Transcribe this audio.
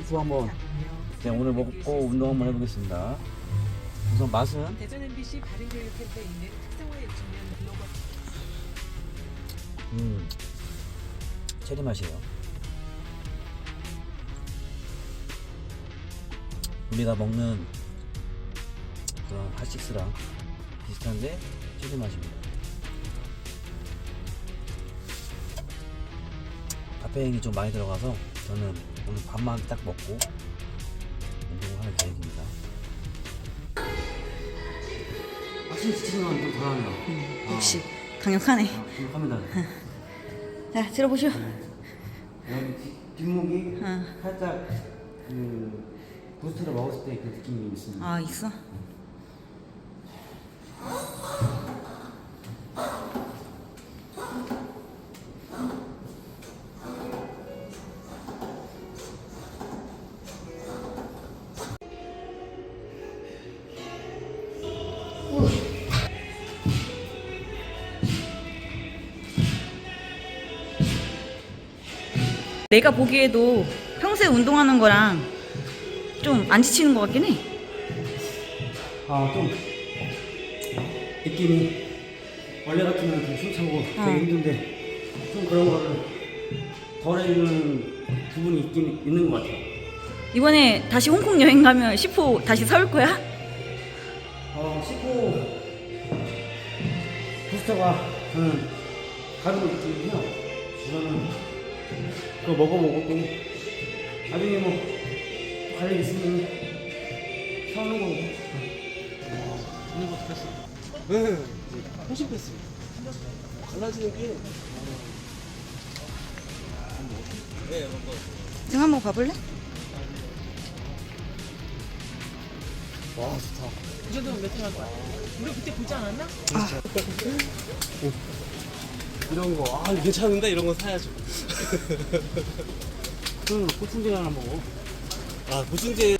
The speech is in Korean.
이거 한번 그냥 오늘 먹고 운동 한번 해보겠습니다. 우선 맛은 대전 MBC 바른교육 캠페인은 특성화에 주면 글로벌 음 체리 맛이에요. 우리가 먹는 그런 핫식스랑 비슷한데 체리 맛입니다. 카페인이 좀 많이 들어가서 저는 오늘 밥만 딱 먹고 운동을 할 계획입니다. 확실히 지치는 좀 덜하네요. 역시 강력하네. 합니다. 자, 들어보시오. 여기 뒷- 뒷목이 응. 살짝 그 부스트를 먹었을 때 그 느낌이 있습니다. 아, 있어? 내가 보기에도 평소에 운동하는 거랑 좀 안 지치는 것 같긴 해. 아, 좀 느낌이 원래 같으면 좀 숨차고 어. 되게 힘든데 좀 그런 거를 덜 해주는 부분이 있긴 있는 것 같아요. 이번에 다시 홍콩 여행 가면 10호 다시 사올 거야? 어, 10호 부스터가 저는 가지고 있긴 해요. 저는 그거 먹어보고 또 나중에 뭐 관리 있으면 사오는 거고. 오늘 거 뺐어. 네, 훨씬 뺐어요. 갈라지는 게. 네. 등 한번 봐볼래? 와, 좋다. 이 정도면 몇할 거야? 우리 그때 보지 않았나? 이런 거, 아, 괜찮은데? 이런 거 사야죠. 그럼 보충제 하나 먹어. 아, 보충제